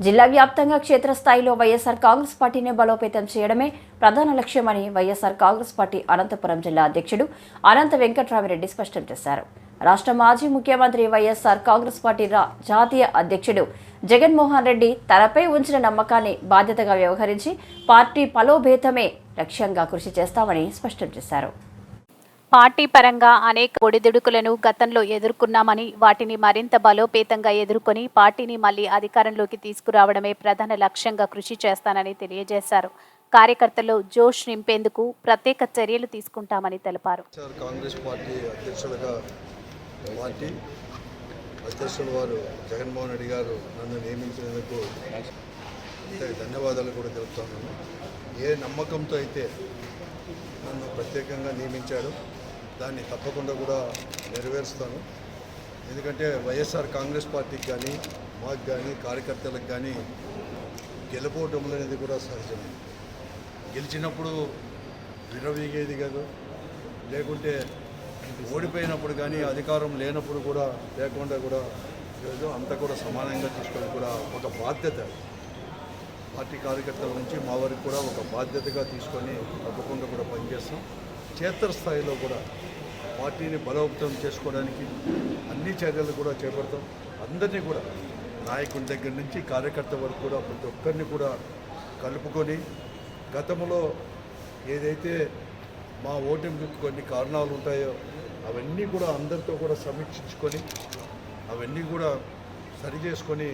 జిల్లా వ్యాప్తంగా క్షేత్రస్థాయిలో వైఎస్ఆర్ కాంగ్రెస్ పార్టీని బలోపేతం చేయడమే ప్రధాన లక్ష్యమని వైఎస్ఆర్ కాంగ్రెస్ పార్టీ అనంతపురం జిల్లా అధ్యక్షుడు అనంత వెంకట్రామిరెడ్డి స్పష్టం చేశారు. రాష్ట్ర మాజీ ముఖ్యమంత్రి వైఎస్ఆర్ కాంగ్రెస్ పార్టీ జాతీయ అధ్యక్షుడు జగన్మోహన్ రెడ్డి తనపై ఉంచిన నమ్మకాన్ని బాధ్యతగా వ్యవహరించి పార్టీ పలోభేతమే లక్ష్యంగా కృషి చేస్తామని స్పష్టం చేశారు. పార్టీ పరంగా అనేక ఒడిదుడుకులను గతంలో ఎదుర్కొన్నామని వాటిని మరింత బలోపేతంగా ఎదుర్కొని పార్టీని మళ్ళీ అధికారంలోకి తీసుకురావడమే ప్రధాన లక్ష్యంగా కృషి చేస్తానని తెలియజేశారు. కార్యకర్తలు జోష్ నింపేందుకు ప్రత్యేక చర్యలు తీసుకుంటామని తెలిపారు. కాంగ్రెస్ పార్టీ అధ్యక్షులుగా పార్టీ అధ్యక్షులు వారు జగన్మోహన్ రెడ్డి గారు నన్ను నియమించినందుకు ధన్యవాదాలు కూడా తెలుపుతాను ఏ నమ్మకంతో అయితే నన్ను ప్రత్యేకంగా నియమించాడు దాన్ని తప్పకుండా కూడా నెరవేరుస్తాను. ఎందుకంటే వైఎస్ఆర్ కాంగ్రెస్ పార్టీకి కానీ మాకు కానీ కార్యకర్తలకు కానీ గెలుపోవటం అనేది కూడా సహజమే. గెలిచినప్పుడు విరవీగేది కాదు. లేకుంటే ఓడిపోయినప్పుడు కానీ అధికారం లేనప్పుడు కూడా లేకుండా కూడా ఈరోజు అంతా కూడా సమానంగా తీసుకొని కూడా ఒక బాధ్యత. పార్టీ కార్యకర్తల నుంచి మా వరకు కూడా ఒక బాధ్యతగా తీసుకొని తప్పకుండా కూడా పనిచేస్తాం. క్షేత్రస్థాయిలో కూడా పార్టీని బలోపేతం చేసుకోవడానికి అన్ని చర్యలు కూడా చేపడతాం. అందరినీ కూడా నాయకుడి దగ్గర నుంచి కార్యకర్త వరకు కూడా ప్రతి ఒక్కరిని కూడా కలుపుకొని గతంలో ఏదైతే మా ఓటమికి కొన్ని కారణాలు ఉంటాయో అవన్నీ కూడా అందరితో కూడా సమీక్షించుకొని అవన్నీ కూడా సరి చేసుకొని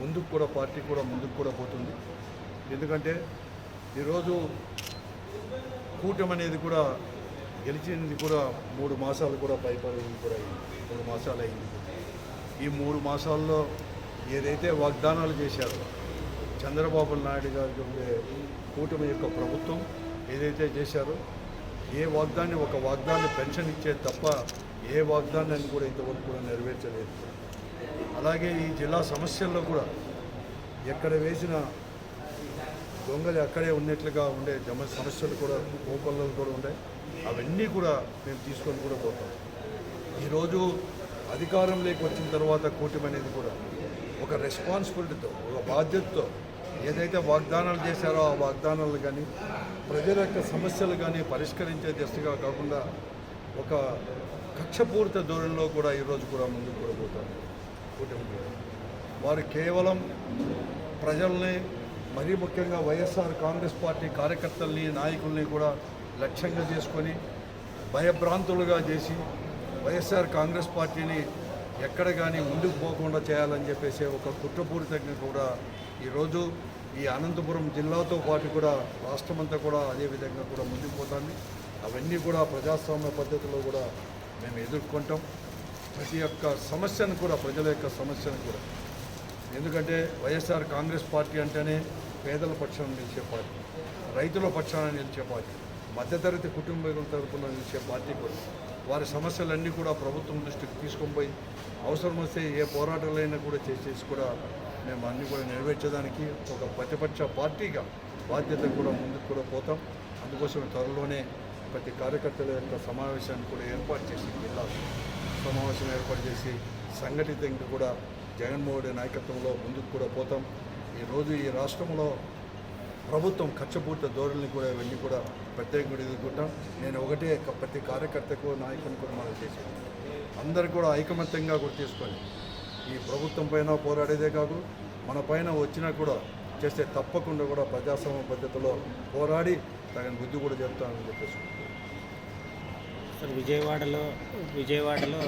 ముందుకు కూడా పార్టీ కూడా ముందుకు కూడా పోతుంది. ఎందుకంటే ఈరోజు కూటమి అనేది కూడా గెలిచింది కూడా మూడు మాసాలు కూడా పైపడింది కూడా అయింది మూడు మాసాలు అయింది. ఈ మూడు మాసాల్లో ఏదైతే వాగ్దానాలు చేశారో చంద్రబాబు నాయుడు గారికి ఉండే కూటమి యొక్క ప్రభుత్వం ఏదైతే చేశారో ఏ వాగ్దాన్ని ఒక వాగ్దాన్ని పెన్షన్ ఇచ్చేది తప్ప ఏ వాగ్దానాన్ని కూడా ఇంతవరకు కూడా నెరవేర్చలేదు. అలాగే ఈ జిల్లా సమస్యల్లో కూడా ఎక్కడ వేసిన దొంగలు అక్కడే ఉన్నట్లుగా ఉండే జమ సమస్యలు కూడా కోకొల్లలు కూడా ఉన్నాయి. అవన్నీ కూడా మేము తీసుకొని కూడా పోతాం. ఈరోజు అధికారంలోకి వచ్చిన తర్వాత కూటమి అనేది కూడా ఒక రెస్పాన్సిబిలిటీతో ఒక బాధ్యతతో ఏదైతే వాగ్దానాలు చేశారో ఆ వాగ్దానాలు కానీ ప్రజల యొక్క సమస్యలు కానీ పరిష్కరించే దిశగా కాకుండా ఒక కక్షపూరిత ధోరణిలో కూడా ఈరోజు కూడా ముందుకు కూడా పోతారు కూటమి వారు కేవలం ప్రజల్ని మరీ ముఖ్యంగా వైఎస్ఆర్ కాంగ్రెస్ పార్టీ కార్యకర్తల్ని నాయకుల్ని కూడా లక్ష్యంగా చేసుకొని భయభ్రాంతులుగా చేసి వైఎస్ఆర్ కాంగ్రెస్ పార్టీని ఎక్కడ కానీ ముందుకు పోకుండా చేయాలని చెప్పేసి ఒక కుట్రపూరితంగా కూడా ఈరోజు ఈ అనంతపురం జిల్లాతో పాటు కూడా రాష్ట్రమంతా కూడా అదే విధంగా కూడా ముందుకు పోతాన్ని అవన్నీ కూడా ప్రజాస్వామ్య పద్ధతిలో కూడా మేము ఎదుర్కొంటాం. ప్రతి ఒక్క సమస్యను కూడా ప్రజల యొక్క సమస్యను కూడా ఎందుకంటే వైఎస్ఆర్ కాంగ్రెస్ పార్టీ అంటేనే పేదల పక్షాన నిలిచే పార్టీ రైతుల పక్షాన నిలిచే పార్టీ మధ్యతరగతి కుటుంబీకుల తరపున నిలిచే పార్టీ కూడా. వారి సమస్యలన్నీ కూడా ప్రభుత్వం దృష్టికి తీసుకొని పోయి అవసరం వస్తే ఏ పోరాటాలైనా కూడా చేసేసి కూడా మేము అన్నీ కూడా నెరవేర్చడానికి ఒక ప్రతిపక్ష పార్టీగా బాధ్యత కూడా ముందుకు కూడా పోతాం. అందుకోసం త్వరలోనే ప్రతి కార్యకర్తల యొక్క సమావేశాన్ని కూడా ఏర్పాటు చేసి జిల్లా సమావేశం ఏర్పాటు చేసి సంఘటితంగా కూడా జగన్మోహన్ రెడ్డి నాయకత్వంలో ముందుకు కూడా పోతాం. ఈరోజు ఈ రాష్ట్రంలో ప్రభుత్వం ఖర్చుపూర్త ధోరణిని కూడా ఇవన్నీ కూడా ప్రత్యేకంగా ఎదుర్కొంటాం. నేను ఒకటే ప్రతి కార్యకర్తకు నాయకుని కూడా మనం చేశాను అందరు కూడా ఐకమత్యంగా కూడా తీసుకొని ఈ ప్రభుత్వం పైన పోరాడేదే కాదు మన పైన వచ్చినా కూడా చేస్తే తప్పకుండా కూడా ప్రజాస్వామ్య పద్ధతిలో పోరాడి తగిన బుద్ధి కూడా చెప్తానని చెప్పేసి. విజయవాడలో విజయవాడలో